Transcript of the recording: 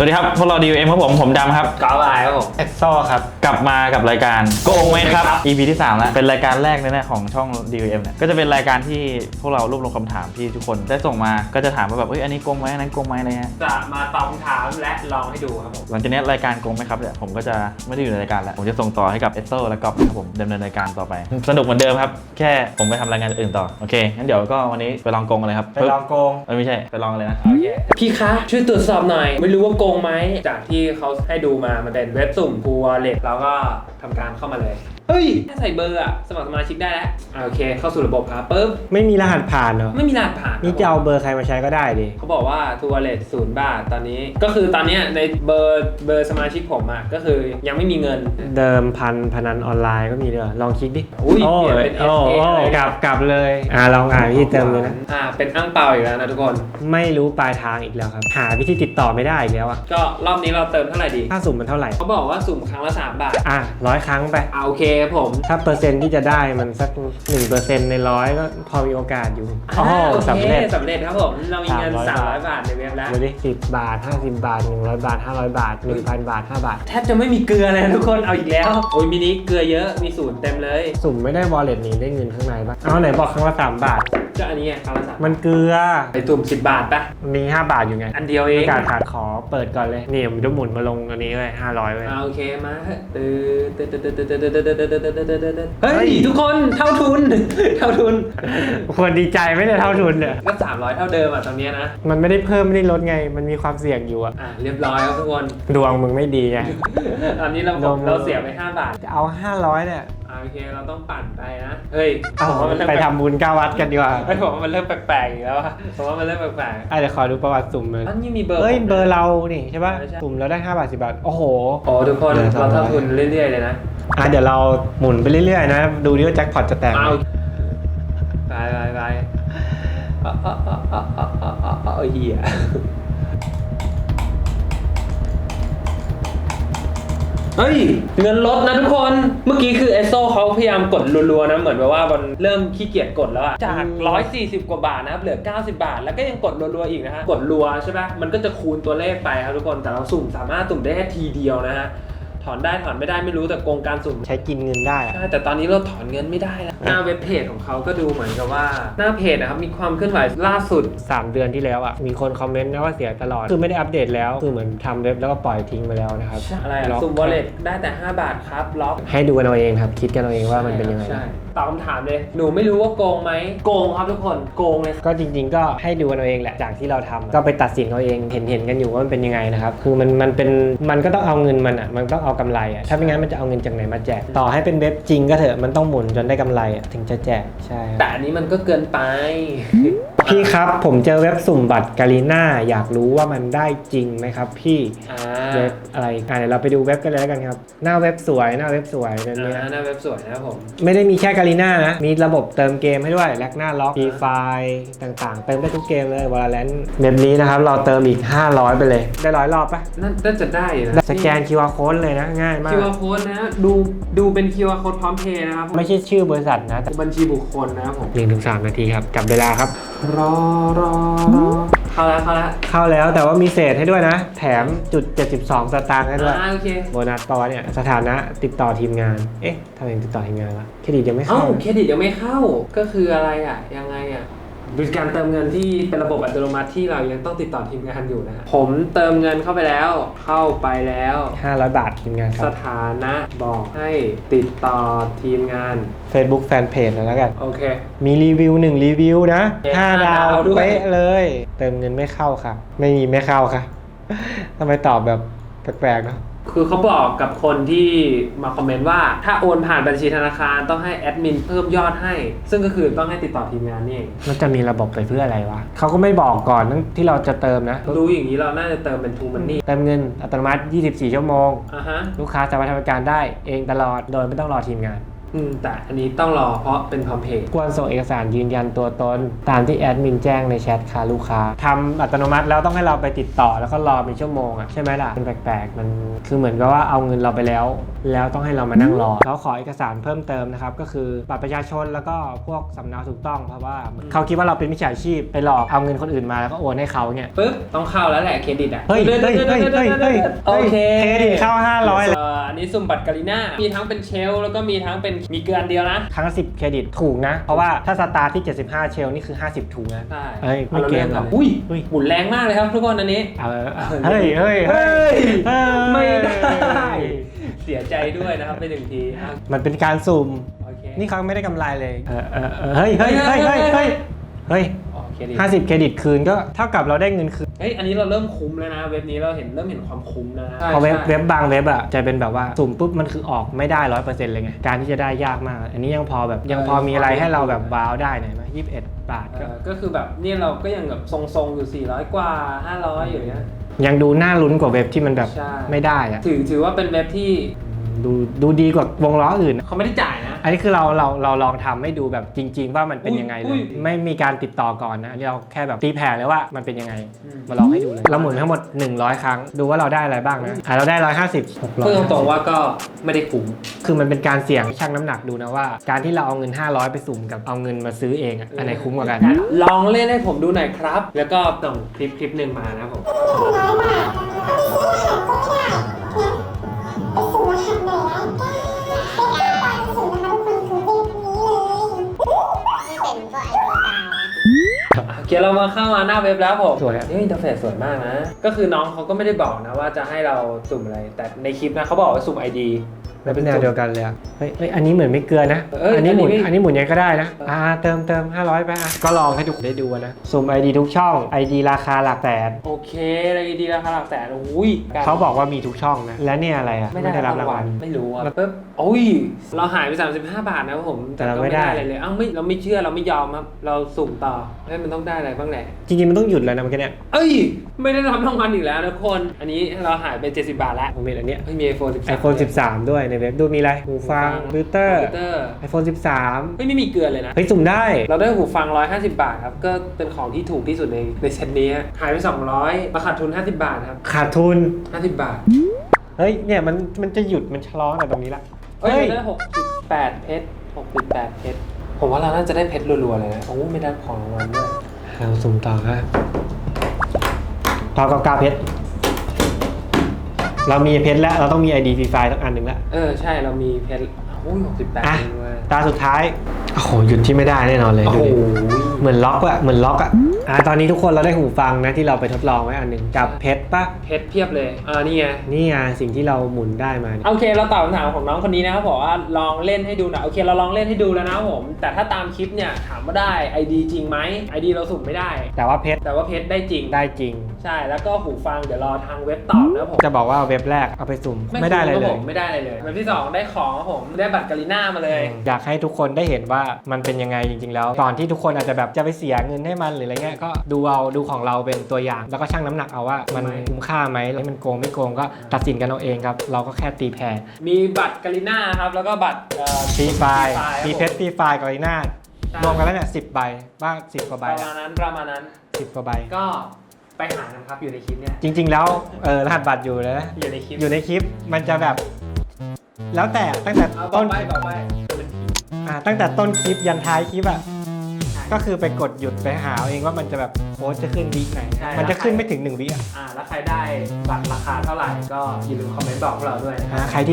สวัสดีครับ พวกเราดีเอ็มครับผม ผมดำครับ กอล์ฟอะไรครับผมเอ็กโซครับ กลับมากับรายการโกงไหมครับครับ EP ที่3แล้วเป็นรายการแรกเลยนะของช่อง DVM เนี่ยก็จะเป็นรายการที่พวกเรารวบรวมคำถามที่ทุกคนได้ส่งมาก็จะถามว่าแบบเอ้ยอันนี้โกงไหมอันนั้นโกงไหมอะไรเงี้ยจะมาตอบคำถามและลองให้ดูครับผมหลังจากนี้รายการโกงไหมครับเนี่ยผมก็จะไม่ได้อยู่ในรายการแล้วผมจะส่งต่อให้กับเอสโซและก๊อฟนะครับผมดำเนินรายการต่อไป สนุกเหมือนเดิมครับ แค่ผมไปทำรายงานอื่นต่อโอเคงั้นเดี๋ยวก็วันนี้ไปลองโกงกันเลยครับไปลองโกงเอ้ยไม่ใช่ไปลองกันเลยนะโอเคพี่คะช่วยตรวจสอบหน่อย ไม่รู้ว่าโกงงไหมจากที่เขาให้ดูมามันเป็นเว็บสุ่มกูวอลเล็ตเราก็ทำการเข้ามาเลย เฮ้ยแค่ใส่เบอร์อะสมัครสมาชิกได้แล้วอ่าโอเคเข้าสู่ระบบครับปุ๊บไม่มีรหัสผ่านเหรอ ไม่มีรหัสผ่านนี่จะเอาเบอร์ใครมาใช้ก็ได้ดิ เขาบอกว่าทัวร์เล็ตศูนย์บาทตอนนี้ ก็คือตอนเนี้ยในเบอร์เบอร์สมาชิกผมอะก็คือยังไม่มีเงิน เดิมพันพนันออนไลน์ก็มีด้วยลองคลิกดิอุ้ยโอ้เปลี่ยนเป็นโอ้ SA โอ้อะไรกลับกลับเลย อ่าลองอ่านวิธีเติมเลยนะ อ่าเป็นอ้างเปล่าอีกแล้วนะทุกคน ไม่รู้ปลายทางอีกแล้วครับ หาวิธีติดต่อไม่ได้อีกแล้วอะก็รอบนี้เราเติมเท่าไหร่ดี ค่าสุ่มมันเท่าไหร่ เขาบอกว่าสุ่มครั้งละ 3 บาท อะร้อยครั้งไปอ่าโอเคครับผม ถ้าเปอร์เซ็นต์ที่จะได้มันสัก 1%ในร้อยก็พอมีโอกาสอยู่โอ้โหอ่าโอคสำเร็จ สำเร็จครับผม เรามีเงิน 300 300 บาทในเว็บแล้ว ดูดิสิบบาท 50 บาท 100 บาท 500 บาท 1,000 บาท 5 บาท แทบจะไม่มีเกลือเลยนะทุกคน เอาอีกแล้ว โอ้ยมินิเกลือเยอะ มีศูนย์เต็มเลย สุ่มไม่ได้วอลเล็ตนี้ได้เงินข้างในปะเอาไหนบอกครั้งละ3บาทจะอันนี้ไงคำละสามมันเกลือไอตุ่มสิบบาทปะมีห้าบาทอยู่ไงอันเดียวเองการขาดขอเปิดก่อนเลยนี่ผมจะหมุนมาลงอันนี้เลยห้าร้อยเลยอาโอเคมาเตออเฮ้ยทุกคนเท่าทุน เท่าทุนควรดีใจไหมเนี่ยเท่าทุนเนี่ยก็สามร้อยเท่าเดิมอะตอนเนี้ยนะมันไม่ได้เพิ่มไม่ได้ลดไง มันมีความเสี่ยงอยู่อะอะเรียบร้อยครับทุกคนดวงมึงไม่ดีไงตอนนี้เราเราเสียไปห้าบาท จะเอา 500เนี่ย อ่าโอเคเราต้องปั่นไปนะเฮ้ยเอาผมว่ามันเริ่มไปแปลกทำบุญเก้าวัดกันดีกว่าเฮ้ยผมว่ามันเริ่มแปลกๆอีกแล้วอะผมว่ามันเริ่มแปลกอะเดี๋ยวขอดูประวัติสุ่มเลยๆอันนี้มีเบอร์เอ้ยผมนะเบอร์เรานี่ใช่ป่ะใช่ใช่สุ่มแล้วได้5บาท10บาทโอ้โห โอ้ทุกคนเดี๋ยวเราทำอะไรเท่าทุนเรื่อยๆเลยนะอะเดี๋ยวเราหมุนไปเรื่อยๆนะ ดูดิว่าแจ็คพอตจะแตกไหมเอาไปไปไปเอาเอาเอาเอาเอาเอาเอาเอาเหี้ย เฮ้ย เงินลดนะทุกคน เมื่อกี้คือเอสโซเขาพยายามกดรัวๆนะ เหมือนแบบว่ามันเริ่มขี้เกียจกดแล้วอะจาก 140 กว่าบาทนะครับ เหลือ 90 บาท แล้วก็ยังกดรัวๆอีกนะฮะ กดรัวใช่ปะมันก็จะคูณตัวเลขไปครับทุกคน แต่เราสุ่มสามารถสุ่มได้แค่ทีเดียวนะฮะ ถอนได้ถอนไม่ได้ไม่รู้แต่โกงการสุ่มใช้กินเงินได้อะ ใช่แต่ตอนนี้เราถอนเงินไม่ได้แล้วหน้าเว็บเพจของเขาก็ดูเหมือนกับว่า หน้าเพจนะครับมีความเคลื่อนไหวล่าสุดสามเดือนที่แล้วอะมีคนคอมเมนต์นะว่าเสียตลอด คือไม่ได้อัปเดตแล้ว คือเหมือนทำเว็บแล้วก็ปล่อยทิ้งไปแล้วนะครับอะไรล็อะอกสุ่มวอลเล็ตได้แต่ 5 บาทครับล็อกให้ดูกันเอาเองครับ คิดกันเอาเองว่ามันเป็นยังไงใช่ตอบคำถามเลย หนูไม่รู้ว่าโกงไหมโกงครับทุกคนโกงเลยก็จริง ๆ ก็ให้ดูกันเอาเองแหละจากที่เราทำก็ไปตัดสินเอาเองเห็นเห็นกันอยู่ว่ามันเป็นยังไงนะครับคือมันมันเป็นมันก็ต้องเอาเงินมันอะมันต้องเอากำไรอะถ้าไม่งั้นมันจะเอาเงินจากไหนมาแจก ต่อให้เป็นเว็บจริงก็เถอะมันต้องหมุนจนได้กำไรอะถึงจะแจกใช่ครับ แต่อันนี้มันก็เกินไปพี่ครับผมเจอเว็บสุ่มบัตรกาลีน่าอยากรู้ว่ามันได้จริงไหมครับ พี่อ่าเว็บอะไรอะเดี๋ยวเราไปดูเว็บกันเลยแล้วกันครับ หน้าเว็บสวยหน้าเว็บสวยเดี๋ยวนี้ อ่าหน้าเว็บสวยนะครับผม ไม่ได้มีแค่กาลีน่านะ มีระบบเติมเกมให้ด้วยแลกหน้าล็อกฟรีไฟต่างๆ เติมได้ทุกเกมเลยวอลเลนเว็บนี้นะครับ เราเติมอีก 500 ไปเลย ได้ร้อยรอบปะนั่นน่าจะได้อยู่นะสแกน QR code เลยนะ ง่ายมาก QR code นะ ดูดูเป็น QR code พร้อมเพย์นะครับไม่ใช่ชื่อบริษัทนะแต่บัญชีบุคคลนะครับผมหนึ่งถึงสามนาทีครับ จับเวลาครับรอรอรอเข้าแล้วเข้าแล้วเข้าแล้วแต่ว่ามีเศษให้ด้วยนะ แถมจุด 72 สตางค์ให้ด้วย อ่าโอเค โบนัสต่อเนี่ยสถานะติดต่อทีมงาน เอ๊ะทำไมถึงติดต่อทีมงานวะเครดิตยังไม่เอ้าเข้าเครดิตยังไม่เข้าก็คืออะไรอะยังไงอะ เป็นการเติมเงินที่เป็นระบบอัตโนมัติที่เรายังต้องติดต่อทีมงานอยู่นะฮะผมเติมเงินเข้าไปแล้ว เข้าไปแล้ว 500 บาททีมงานคสรับ ถานะบอกให้ติดต่อทีมงาน Facebook Fanpage แล้วกัน โอเค มีรีวิวหนึ่งรีวิวนะเอ๊ะห้าห้าดาวดาวด้วย เป๊ะเลย เติมเงินไม่เข้าค่ะ ไม่มีไม่เข้าค่ะ ทำไมตอบแบบแปลกๆเนาะ คือเขาบอกกับคนที่มาคอมเมนต์ว่าถ้าโอนผ่านบัญชีธนาคารต้องให้แอดมินเพิ่มยอดให้ ซึ่งก็คือต้องให้ติดต่อทีมงานนี่เองมันจะมีระบบไปเพื่ออะไรวะเขาก็ไม่บอกก่อนที่เราจะเติมนะรู้อย่างนี้เราน่าจะเติมเป็นทูมันนี่เติมเงินอัตโนมัติ 24 ชั่วโมง อะฮะ ลูกค้าสามารถทำบริการได้เองตลอดโดยไม่ต้องรอทีมงาน อืมแต่อันนี้ต้องรอเพราะเป็นพร้อมเพย์ควรส่งเอกสารยืนยันตัวตน ตามที่แอดมินแจ้งในแชทค่ะลูกค้าทำอัตโนมัติแล้วต้องให้เราไปติดต่อแล้วก็รอเป็นชั่วโมงอะใช่ไหมล่ะมันแปลกๆ มันคือเหมือนกับว่าเอาเงินเราไปแล้วแล้วต้องให้เรามานั่งรอเขาขอเอกสารเพิ่มเติมนะครับ ก็คือบัตรประชาชนแล้วก็พวกสำเนาถูกต้องเพราะว่าเขาคิดว่าเราเป็นมิจฉาชีพไปหลอกเอาเงินคนอื่นมาแล้วก็โอนให้เขาเนี่ยปึ๊บต้องเข้าแล้วแหละเครดิตอะเฮ้ยเฮ้ยเฮ้ยเฮ้ยเฮ้ยเฮ้ยโอเคเครดิตเข้า 500เลยเอ่ออันนี้สุ่มบัตรการีน่ามีทั้งเป็นเชลแล้วก็มีทั้งเป็นมีเกลืออันเดียวนะครั้งละ10เครดิตถูกนะ เพราะว่าถ้าสตาร์ทที่ 75 เชลนี่คือ 50ถุงนะใช่เอ้ยไม่เกมหรอกอุ้ยอุ้ยหมุนแรงมากเลยครับทุกคนอันนี้เอาเอาเฮ้ยเฮ้ยเฮ้ยเฮ้ยไม่ได้เสียใจด้วยนะครับไปหนึ่งทีอะมันเป็นการสุ่ม โอเคนี่เขาไม่ได้กำไรเลย เออเออเออเฮ้ยเฮ้ยเฮ้ยเฮ้ยเฮ้ยเฮ้ยโอเคดีห้าสิบเครดิตคืนก็เท่ากับเราได้เงินคืนเฮ้ยอันนี้เราเริ่มคุ้มแล้วนะ เว็บนี้เราเห็นเริ่มเห็นความคุ้มแล้วนะเพราะเว็บใช่เว็บบางเว็บอะจะเป็นแบบว่าสุ่มปุ๊บมันคือออกไม่ได้ร้อยเปอร์เซ็นต์เลยไง การที่จะได้ยากมาก อันนี้ยังพอแบบยังพอมีอะไรให้เราแบบว้าวได้หน่อยไหมยี่สิบเอ็ดบาทเอก็ อก็คือแบบนี่เราก็ยังแบบทรงๆอยู่ 400 กว่า 500 อยู่เนี้ย ยังดูน่าลุ้นกว่าเว็บที่มันแบบใช่ ไม่ได้อะถือถือว่าเป็นเว็บที่ดูดูดีกว่าวงล้ออื่นอะเขาไม่ได้จ่ายนะ อันนี้คือเราเราเราลองทำให้ดูแบบจริง ๆ ว่ามันเป็นยังไงเลอุ้ยยไม่มีการติดต่อก่อนนะอันนี้เราแค่แบบตีแผ่เลยว่ามันเป็นยังไงอืมมาลองให้ดูเลยเราหมุนทั้งหมด 100 ครั้ง ดูว่าเราได้อะไรบ้างนะอะเราได้ 150เพื่อตรงๆว่าก็ไม่ได้คุ้ม คือมันเป็นการเสี่ยงชั่งน้ำหนักดูนะว่า การที่เราเอาเงิน 500 ไปสุ่มกับเอาเงินมาซื้อเองอะอันไหนคุ้มกว่ากัน ลองเล่นให้ผมดูหน่อยครับ แล้วก็ส่งคลิปคลิปหนึ่งมานะครับผมโอ เคเรามาเข้ามาหน้าเว็บแล้วผมสวยอะนี่อินเทอร์เฟซสวยมากนะ ก็คือน้องเขาก็ไม่ได้บอกนะว่าจะให้เราสุ่มอะไร แต่ในคลิปนะเขาบอกว่าสุ่ม ID มันเป็นแนวเดียวกันเลยอะเฮ้ยเฮ้ยอันนี้เหมือนไม่เกลือนะ เอ้ยอันนี้หมุน อันนี้ไม่อันนี้หมุนยังไงก็ได้นะ อ่า เติมเติม500 ไปอะ ก็ลองให้ทุกคนได้ดูนะ สุ่ม ID ทุกช่อง ID ราคาหลักแสนโอเคอะไรดีราคาหลักแสนอุ้ยเขาบอกว่ามีทุกช่องนะ และเนี่ยอะไรอะไม่ได้รับรางวัล ไม่รู้อะปุ๊บโอ้ย เราหายไป 35 บาทนะครับผม แต่เราก็ไม่ได้อะไรเลยเอ้าไม่ เราไม่เชื่อ เราไม่ยอมครับ เราสุ่มต่อเฮ้ยมันต้องได้อะไรบ้างแหละ จริงๆ มันต้องหยุดแล้วนะเมื่อกี้เนี่ย เอ้ย ไม่ได้รับรางวัลอีกแล้วนะทุกคน อันนี้เราหายไป 70 บาทแล้วผมเห็นอันเนี้ยเฮ้ยมี iPhone 13 iPhone 13 ด้วยในเว็บดูมีอะไรหูฟังคอมพิวเตอร์คอมพิวเตอร์ iPhone 13 เฮ้ยไม่มีเกลือเลยนะ เฮ้ย สุ่มได้ เราได้หูฟัง 150 บาทครับ ก็เป็นของที่ถูกที่สุดในในเซตนี้ฮะหายไป 200มาขาดทุน 50 บาทครับ ขาดทุน 50 บาท เฮ้ย เนี่ย มันมันจะหยุดมันชะลอแต่ตรงนี้ละ เฮ้ยได้68 เพชร 68 เพชร ผมว่าเราน่าจะได้เพชรรัวๆเลยนะ โอ้ไม่ได้ของรางวัลด้วยเราสุ่มต่อครับพอกับกาเพชร เรามีเพชรแล้วเราต้องมี ID ฟรีไฟล์ต้องอันหนึ่งแล้ว เออใช่เรามีเพชรโอ้ย68อะเองเว้ย ตาสุดท้าย โอ้โหหยุดที่ไม่ได้แน่นอนเลยโอ้ดูโหดิเหมือนล็อกอะเหมือนล็อกอะอะตอนนี้ทุกคนเราได้หูฟังนะที่เราไปทดลองไว้อันหนึ่งกับเพชรปะเพชรเพียบเลยอ่านี่ไงนี่ไงสิ่งที่เราหมุนได้มาเนี่ยโอเคเราตอบคำถามของน้องคนนี้นะครับบอกว่าลองเล่นให้ดูหน่อยโอเคเราลองเล่นให้ดูแล้วนะครับผม แต่ถ้าตามคลิปเนี่ยถามว่าได้ ID จริงไหม ID เราสุ่มไม่ได้ แต่ว่าเพชรแต่ว่าเพชรได้จริงได้จริง ใช่แล้วก็หูฟังเดี๋ยวรอทางเว็บตอบนะครับผม จะบอกว่าเว็บแรกเอาไปสุ่มไม่ได้อะไรคุ้เลคยบผมไม่ได้อะไรเลยเว็บที่สองได้ของครับผมได้บัตรกาลิน่ามาเลย อยากให้ทุกคนได้เห็นว่ามันเป็นยังไงจริง ๆ แล้ว ก่อนที่ทุกคนอาจจะแบบจะไปเสียเงินให้มันหรืออะไรเงี้ยก็ดูเอาดูของเราเป็นตัวอย่าง แล้วก็ชั่งน้ำหนักเอาว่ามันไม่คุ้มค่าไหมแล้วมันโกงไม่โกงก็ตัดสินกันเอาเองครับ เราก็แค่ตีแผ่มีบัตรกาลิน่าครับแล้วก็บัตรเอ่อฟรีไฟล์ครับมีเพชรฟรีไฟล์กับไอ้หน้าใช่รวมกันแล้วเนี่ยสิบใบบ้างสิบกว่าปใบระมาณนั้นประมาณนั้นสิบกว่าใบก็ไปหากันครับอยู่ในคลิปเนี่ยจริง ๆ แล้วเออรหัสบัตรอยู่นะอยู่ในคลิปอยู่ในคลิปมันจะแบบ แล้วแต่ตั้งแต่เอาบอต้กนไปบอกไป อ่าตั้งแต่ต้นคลิปยันท้ายคลิปอะก็คือไปกดหยุดไปหาเอาเองว่ามันจะแบบโค้ดจะขึ้นวิไหน ใช่ มันจะขึ้นไม่ถึงหนึ่งวิอะอ่าแล้วใครได้บัตรราคาเท่าไหร่ก็อย่าลืมคอมเมนต์บอกพวกเราด้วยนะครับอ่าใครที่